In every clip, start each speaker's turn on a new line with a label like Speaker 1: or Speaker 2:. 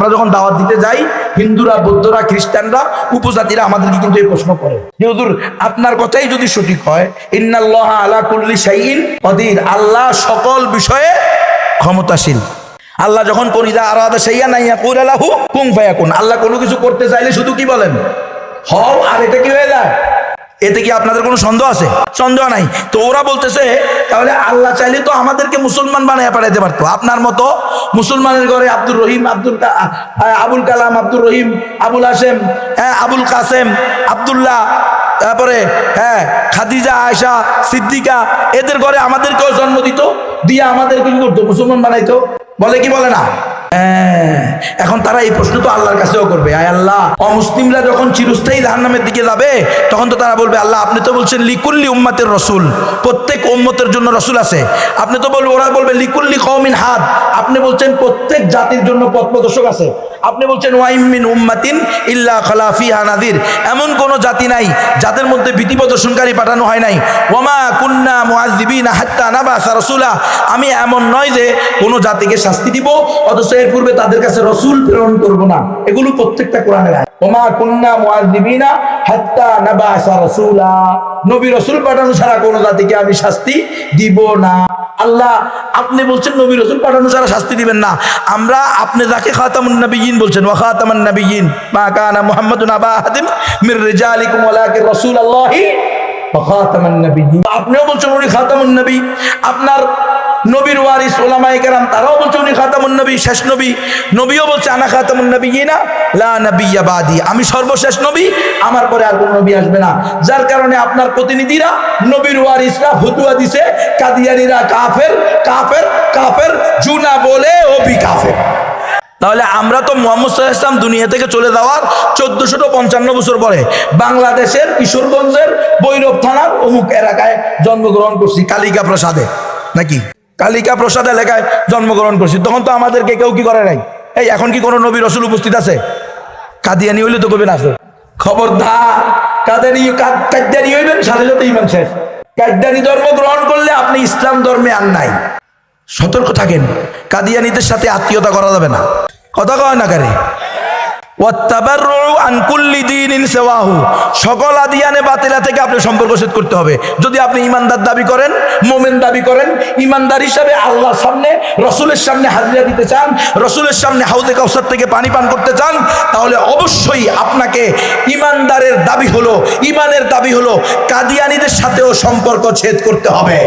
Speaker 1: আমরা যখন দাওয়াত দিতে যাই, হিন্দুরা, বৌদ্ধরা, খ্রিস্টানরা, উপজাতিরা আমাদেরকে কিন্তু এই প্রশ্ন করে। যে হুজুর, আপনার কথাই যদি সঠিক হয়, ইন্নাল্লাহ আলা কুল্লি শাইইন কদির। আল্লাহ সকল বিষয়ে ক্ষমতাশীল। আল্লাহ যখন কোন ইদা আরাদা শাইয়া নাইয়া কুলালাহু কুন ফায়াকুন। আল্লাহ কোনো কিছু করতে চাইলে শুধু কি বলেন? হও, আর এটা কি হয়ে যায়? এতে কি আপনাদের কোনো সন্দেহ আছে? সন্দেহ নাই। তো ওরা বলতেছে, তাহলে আল্লাহ চাইলে তো আমাদেরকে মুসলমান বানায় পাঠাইতে পারতো। আপনার মতো মুসলমানের ঘরে আব্দুর রহিম, আব্দুল আবুল কালাম, আব্দুর রহিম, আবুল হাসেম হ্যাঁ আবুল কাসেম, আব্দুল্লাহ, তারপরে হ্যাঁ খাদিজা আয়সা সিদ্দিকা, এদের ঘরে আমাদেরকেও জন্ম দিত, দিয়ে আমাদেরকে কি করতো? মুসলমান বানাইতো। বলে কি বলে না? এখন তারা এই প্রশ্ন তো আল্লাহর কাছেও করবে। আয় আল্লাহ, অমুসলিমরা যখন চিরস্থায়ী জাহান্নামের দিকে যাবে, তখন তো তারা বলবে, আল্লাহ, আপনি তো বলছেন, লিকুল্লি উম্মাতের রসুল। প্রত্যেক উম্মতের জন্য রসুল আছে। আপনি তো বলবেন ওরা বলবে, লিকুল্লি কৌমিন হাত আপনি বলছেন, প্রত্যেক জাতির জন্য পথ প্রদর্শক আছে। আপনি বলছেন ওয়াইমিন উম্মাতিন ইল্লা খালাফিহা নাদির এমন কোন জাতি নাই যাদের মধ্যে ভীতি প্রদর্শনকারী পাঠানো হয় নাই। ওমা কুন্না মুআযিবিনা হাত্তা নাবাসা রাসূলা। আমি এমন নয় যে কোন জাতিকে শাস্তি দিব, অথচ এর পূর্বে তাদের কাছে রসুল প্রেরণ করব না। এগুলো প্রত্যেকটা কোরআনের আয়াত। ওমা কুন্না মুআযিবিনা হাত্তা নাবাসা রাসূলা। নবী রসুল পাঠানো ছাড়া কোন জাতিকে আমি শাস্তি দিব না। আল্লাহ, আপনি বলছেন নবী রসুল পাঠানো ছাড়া শাস্তি দিবেন না। আমরা আপনি যাকে খাতামুন বলছেন, ওয়া খাতামুন মা কানা মুহাম্মাদুন আবা নবীন আপনিও বলছেন উনি খাতামুন নবী। আপনার নবীর ওয়ারিস ওলামায়ে কেরাম, তারাও বলছে উনি খাতামুন নবী, শেষ নবী। নবীও বলছে আনা খাতামুন নবীনা লা নবিয়্যা বাদি, আমি সর্বশেষ নবী, আমার পরে আর কোনো নবী আসবে না। যার কারণে আপনার প্রতিনিধিরা, নবীর ওয়ারিসরা ফতুয়া দিছে, কাদিয়ানিরা কাফের কাফের কাফের, জুনা বলে ও বি কাফের। তাহলে আমরা তো মোহাম্মদ সাল্লাহ ইসলাম দুনিয়া থেকে চলে যাওয়ার চোদ্দশো পঞ্চান্ন বছর পরে বাংলাদেশের কিশোরগঞ্জের বৈরব থানার অমুক এলাকায় জন্মগ্রহণ করছি, কালিকা প্রসাদে, নাকি? কালিকা প্রসাদ এলাকায় জন্মগ্রহণ করছি। তখন তো আমাদেরকে কেউ কি করে নাই? এই, এখন কি কোনো নবী রসুল উপস্থিত আছে? কাদিয়ানি হইলে তো কবি না আছে খবরদার, কাদিয়ানি কা- কাদিয়ানি হইবেন, সাথে সাথে ইমান শেষ কাদিয়ানি ধর্ম গ্রহণ করলে আপনি ইসলাম ধর্মে আর নাই। সতর্ক থাকেন। কাদিয়ানিদের সাথে আত্মীয়তা করা যাবে না। কথা কয় না কারে? সকল আদিয়ানে বাতিলা থেকে আপনি সম্পর্ক ছেদ করতে হবে। যদি আপনি ইমানদার দাবি করেন, মোমেন দাবি করেন, ইমানদার হিসাবে আল্লাহর সামনে, রসুলের সামনে হাজিরা দিতে চান, রসুলের সামনে হাউদে কাউসার থেকে পানি পান করতে চান, তাহলে অবশ্যই আপনাকে ইমানদারের দাবি হলো, ইমানের দাবি হলো কাদিয়ানিদের সাথেও সম্পর্ক ছেদ করতে হবে।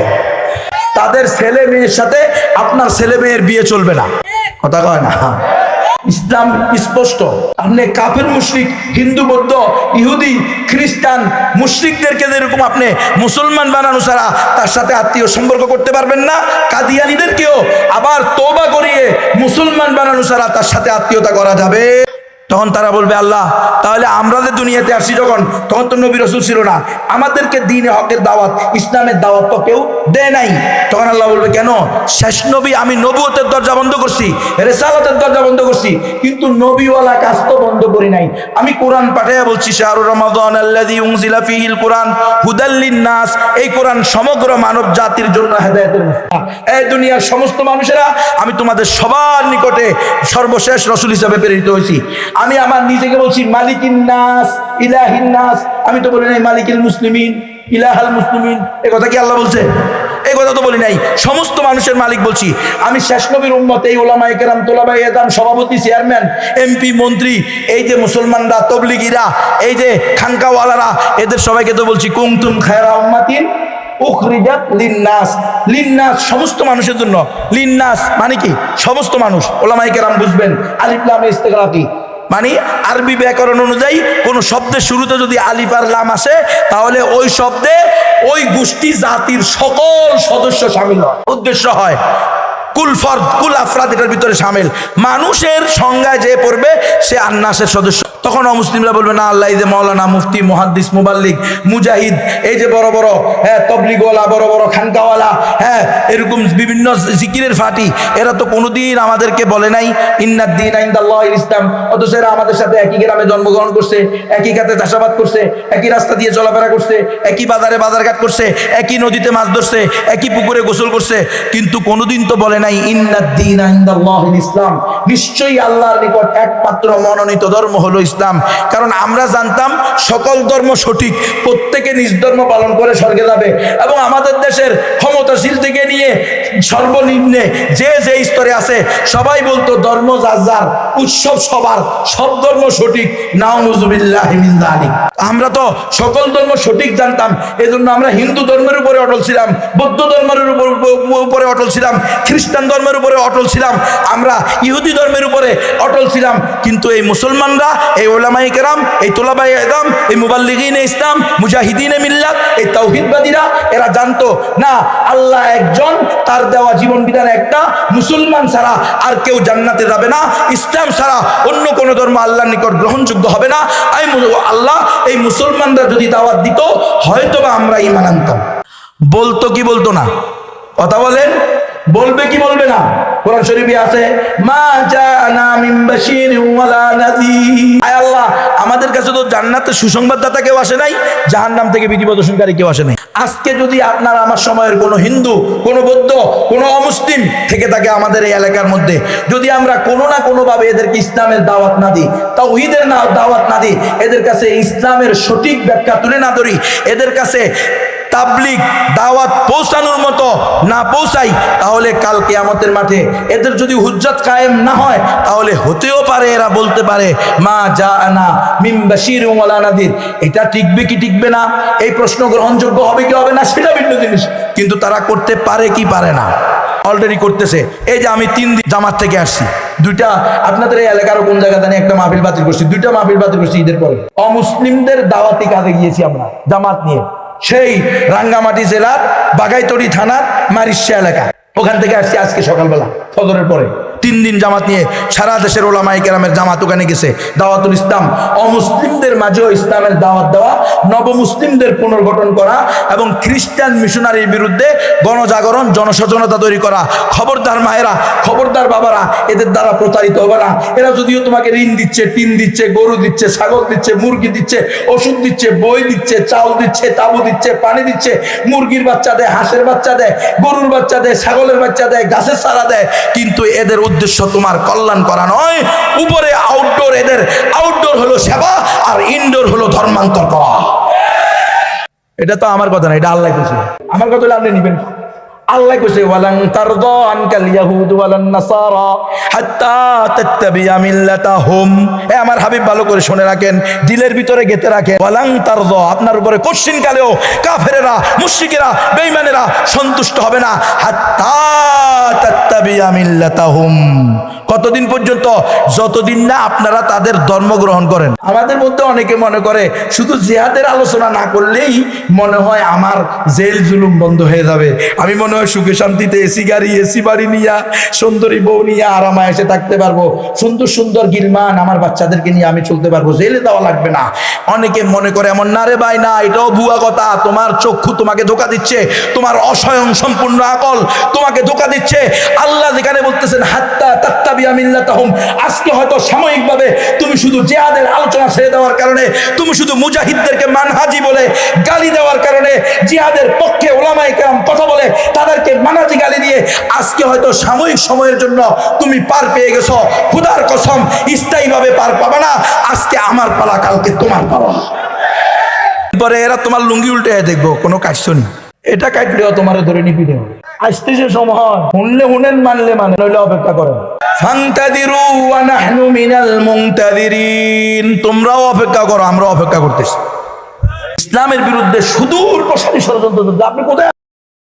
Speaker 1: তাদের ছেলে মেয়ের সাথে আপনার ছেলে মেয়ের বিয়ে চলবে না। কথা কয় না? ইসলাম স্পষ্ট। আপনি কাফের, মুশরিক, হিন্দু, বৌদ্ধ, ইহুদি, খ্রিস্টান, মুশরিকদেরকে যেরকম আপনি মুসলমান বানানো ছাড়া তার সাথে আত্মীয় সম্পর্ক করতে পারবেন না, কাদিয়ানিদেরকেও আবার তোবা করিয়ে মুসলমান বানানো ছাড়া তার সাথে আত্মীয়তা করা যাবে। তখন তারা বলবে, আল্লাহ, তাহলে আমরা যে দুনিয়াতে আসছি যখন, তখন তো নবী রসুল ছিল না। আমাদেরকে দিনে হকের দাওয়াত, ইসলামের দাওয়াত তো কেউ দেয় নাই। তখন আল্লাহ বলবে, কেন? শেষ নবী আমি নবুয়তের দরজা বন্ধ করছি, রেসালতের দরজা বন্ধ করছি, কিন্তু নবীওয়ালা কাজ তো বন্ধ করি নাই। আমি কোরআন পাঠাইয়া বলছি শাহরুর রমাদান ফীহিল কোরআন হুদাল্লিন নাস এই কোরআন সমগ্র মানব জাতির জন্য হেদায়েতের। এই দুনিয়ার সমস্ত মানুষেরা, আমি তোমাদের সবার নিকটে সর্বশেষ রসুল হিসাবে প্রেরিত হয়েছি। আমি আমার নিজেকে বলছি, মালিকিন নাস, ইলাহিন নাস। আমি তো বলি নাই মালিকিল মুসলিমিন, ইলাহাল মুসলিমিন। এ কথা কি আল্লাহ বলছে? এই কথা তো বলি নাই। সমস্ত মানুষের মালিক বলছি। আমি শেষ নবীর উম্মত, এই ওলামাই কেরাম তোলাবাই এদাম সভাপতি, চেয়ারম্যান, এমপি, মন্ত্রী, এই যে মুসলমানরা, তবলিগিরা, এই যে খানকাওয়ালারা, এদের সবাইকে তো বলছি কুমতুম খায়রা উম্মাতিন উখরিজাত সমস্ত মানুষের জন্য। লিন্নাস মানে কি? সমস্ত মানুষ। ওলামাই কেরাম বুঝবেন। আলিফলাম ইস্তেকরা মানে আরবি ব্যাকরণ অনুযায়ী কোন শব্দের শুরুতে যদি আলিফ আর লাম আসে, তাহলে ওই শব্দে ওই গোষ্ঠী জাতির সকল সদস্য সামিল হয়। উদ্দেশ্য হয় কুল ফর্দ, কুল আফরাদ এটার ভিতরে সামিল। মানুষের সংজ্ঞায় যে পড়বে, সে আন্নাসের সদস্য। তখন অমুসলিমরা বলবে, না, আল্লাহ যে মৌলানা মুফতি, মুহাদ্দিস, মুবাল্লিক, মুজাহিদ, এই যে বড় বড় হ্যাঁ তবলিগওয়ালা, বড় বড় খানকাওয়ালা হ্যাঁ এরকম বিভিন্ন জিকিরের ফাটি, এরা তো কোনোদিন আমাদেরকে বলে নাই ইন্নাদ্দিন আইন্দাল্লাহ ইসলাম অথচ এরা আমাদের সাথে একই গ্রামে জন্মগ্রহণ করছে, একই খাতে চাষাবাদ করছে, একই রাস্তা দিয়ে চলাফেরা করছে, একই বাজারে বাজারঘাট করছে, একই নদীতে মাছ ধরছে, একই পুকুরে গোসল করছে, কিন্তু কোনোদিন তো বলে নাই ইন্নাদ্দিন ইসলাম। নিশ্চয়ই আল্লাহর নিকট একমাত্র মনোনীত ধর্ম হলো ইসলাম। কারণ আমরা জানতাম সকল ধর্ম সঠিক, প্রত্যেকে নিজ ধর্ম পালন করে স্বর্গে যাবে। এবং আমাদের দেশের ক্ষমতাশীল থেকে নিয়ে সর্বনিম্নে যে যে স্তরে আছে, সবাই বলতো ধর্ম যার যার, উৎসব সবার, সব ধর্ম সঠিক। নাউজুবিল্লাহ আমরা তো সকল ধর্ম সঠিক জানতাম, এজন্য আমরা হিন্দু ধর্মের উপরে অটল ছিলাম, বৌদ্ধ ধর্মের উপর- উপরে অটল ছিলাম খ্রিস্টান ধর্মের উপরে অটল ছিলাম, আমরা ইহুদি ধর্মের উপরে অটল ছিলাম, কিন্তু এই মুসলমানরা, এই ওলামাই কেরাম, এই তোলাবাই একদম এই মুবাল্লিগিন ইসলাম, মুজাহিদিন মিল্লাত, এই তাওহিদবাদীরা, এরা জানতো, না, আল্লাহ একজন, তার দেওয়া জীবন বিধান একটা, মুসলমান ছাড়া আর কেউ জান্নাতে যাবে না, ইসলাম ছাড়া অন্য কোনো ধর্ম আল্লাহর নিকট গ্রহণযোগ্য হবে না আমি আল্লাহ, এই মুসলমানরা যদি দাওয়াত দিত, হয়তোবা আমরা ইমান আনতাম। বলতো কি বলতো না? কথা বলেন। বলবে কি বলবে না? কোরআন শরীফে আছে, মা জানা মিন বাশিরিন ওয়ালা নাযীর। আয় আল্লাহ, আমাদের কাছে তো জান্নাতের সুসংবাদদাতা কেউ আসে নাই, জাহান্নাম থেকে বিধি প্রদর্শনকারী কেউ আসে নাই। আজকে যদি আপনার আমার সময়ের কোনো হিন্দু, কোনো বৌদ্ধ, কোনো অমুসলিম থেকে থাকে আমাদের এই এলাকার মধ্যে, যদি আমরা কোনো না কোনোভাবে এদেরকে ইসলামের দাওয়াত না দিই, তাওহীদের না দাওয়াত না দিই, এদের কাছে ইসলামের সঠিক ব্যাখ্যা তুলে না ধরি, এদের কাছে তাবলিগ দাওয়াত পৌঁছানোর মতো না পৌঁছাই, তাহলে কাল কেয়ামতের মাঠে এদের যদি হুজ্জত কায়েম না হয়, তাহলে হতেও পারে, এরা বলতে পারে, মা যা আনা মিম বাশির ওয়ালা নাদির। এটা টিকবে কি টিকবে না? এই প্রশ্ন গ্রহণযোগ্য হবে কি হবে না, সেটা ভিন্ন জিনিস। কিন্তু তারা করতে পারে কি পারে না? অলরেডি করতেছে। এই যে আমি তিন দিন জামাত থেকে আসছি। দুইটা, আপনাদের এই এলাকার কোন জায়গা জানি একটা মাহফিল বাতিল করছি? দুইটা মাহফিল বাতিল করছি ঈদের পরে। অমুসলিমদের দাওয়াতি কাজে গিয়েছি আমরা, জামাত নিয়ে। সেই রাঙ্গামাটি জেলার বাগাইতড়ি থানার মারিশা এলাকা। ওখান থেকে আসছি আজকে সকালবেলা ফজরের পরে। তিন দিন জামাত নিয়ে সারা দেশের ওলামাই কেরামের জামাত ওখানে গেছে। দাওয়াতুল ইসলাম, অমুসলিমদের মাঝেও ইসলামের দাওয়াত দেওয়া, নবমুসলিমদের পুনর্গঠন করা এবং খ্রিস্টান মিশনারির বিরুদ্ধে গণজাগরণ, জনসচেতনতা তৈরি করা। খবরদার মায়েরা, খবরদার বাবারা, এদের দ্বারা প্রতারিত হবে না। এরা যদিও তোমাকে ঋণ দিচ্ছে, টিন দিচ্ছে, গরু দিচ্ছে, ছাগল দিচ্ছে, মুরগি দিচ্ছে, ওষুধ দিচ্ছে, বই দিচ্ছে, চাউল দিচ্ছে, তাবু দিচ্ছে, পানি দিচ্ছে, মুরগির বাচ্চা দেয়, হাঁসের বাচ্চা দেয়, গরুর বাচ্চা দেয়, ছাগলের বাচ্চা দেয়, গাছের সারা দেয়, কিন্তু এদের উদ্দেশ্য তোমার কল্যাণ করা নয়। উপরে আউটডোর এদের আউটডোর হলো সেবা আর ইনডোর হলো ধর্মান্তর করা। এটা তো আমার কথা না, এটা আল্লাহ আমার কথা হলে আপনি নিবেন। আল্লাহ কইছে, ওয়ালান তারদা আনকাল ইয়াহুদ ওয়ালান নাসারা হাত্তা তাত্তাবিয়া মিল্লাতাহুম। এ আমার হাবিব, ভালো করে শুনে রাখেন, দিলের ভিতরে গেতে রাখেন। ওয়ালান তারদা আপনার উপরে কোশ্চিন কালেও মুশরিকেরা, বেঈমানেরা সন্তুষ্ট হবে না। হাত্তা তাত্তাবিয়া মিল্লাতাহুম। কতদিন পর্যন্ত? যতদিন না আপনারা তাদের ধর্ম গ্রহণ করেন। আমাদের মধ্যে অনেকে মনে করে, শুধু জেহাদের আলোচনা না করলেই মনে হয় আমার জেল জুলুম বন্ধ হয়ে যাবে। আমি মনে হয় সুখে শান্তিতে এসি গাড়ি এসি বাড়ি নিয়ে, সুন্দরী বউ নিয়ে আরামা এসে থাকতে পারব। সুন্দর সুন্দর গিলমান আমার বাচ্চাদেরকে নিয়ে আমি চলতে পারব। জেলে দেওয়া লাগবে না। অনেকে মনে করে এমন, না রে ভাই, না, এটাও ভুয়া কথা। তোমার চক্ষু তোমাকে ধোকা দিচ্ছে। তোমার অস্বয়ং সম্পূর্ণ আকল তোমাকে ধোকা দিচ্ছে। আল্লাহ যেখানে বলতেছেন, হাত্তা তাত্তাবিয়া মিল্লাতাহুম। আজকে হয়তো সাময়িকভাবে তুমি শুধু জেহাদের আলোচনা ছেড়ে দেওয়ার কারণে তুমি শুধু মুজাহিদদেরকে মানহাজি বলে জিহাদের পক্ষে ওলামায়ে কেরাম কথা বলে তাদেরকে মানাজি গালি দিয়ে, আজকে হয়তো সাময়িক সময়ের জন্য তুমি পার পেয়ে গেছো। খুদার কসম, স্থায়ীভাবে পার পাবে না। আজকে আমার পালা, কালকে তোমার পালা। পরে এরা তোমার লুঙ্গি উল্টে দেখব, কোনো কাজ নেই এটা কাটলেও তোমার ধরে নিবি দেব আসতেছে সময়, শুনলে শুনেন, মানলে মানে নইলে অপেক্ষা করেন। তোমরাও অপেক্ষা করো আমরা অপেক্ষা করতেছি। ইসলামের বিরুদ্ধে সুদূর প্রসারী ষড়যন্ত্র। আপনি কোথায়